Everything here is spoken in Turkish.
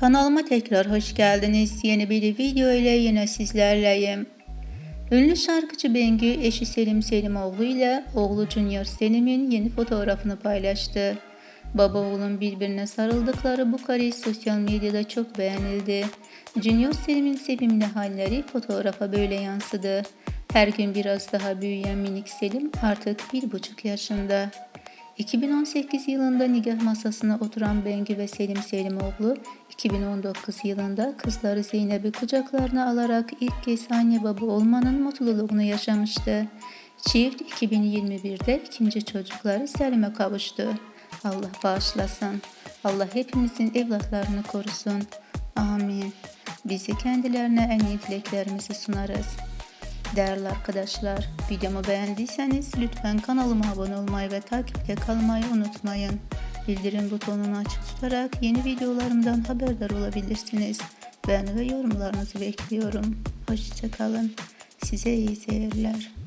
Kanalıma tekrar hoş geldiniz. Yeni bir video ile yine sizlerleyim. Ünlü şarkıcı Bengü eşi Selim Selimoğlu ile oğlu Junior Selim'in yeni fotoğrafını paylaştı. Baba oğlun birbirine sarıldıkları bu kare sosyal medyada çok beğenildi. Junior Selim'in sevimli halleri fotoğrafa böyle yansıdı. Her gün biraz daha büyüyen minik Selim artık bir buçuk yaşında. 2018 yılında nikah masasına oturan Bengü ve Selim Selimoğlu, 2019 yılında kızları Zeynep'i kucaklarına alarak ilk kez anne baba olmanın mutluluğunu yaşamıştı. Çift 2021'de ikinci çocukları Selim'e kavuştu. Allah bağışlasın. Allah hepimizin evlatlarını korusun. Amin. Bizi kendilerine en iyi dileklerimizi sunarız. Değerli arkadaşlar, videomu beğendiyseniz lütfen kanalıma abone olmayı ve takipte kalmayı unutmayın. Bildirim butonunu açık tutarak yeni videolarımdan haberdar olabilirsiniz. Beğeni ve yorumlarınızı bekliyorum. Hoşçakalın. Size iyi seyirler.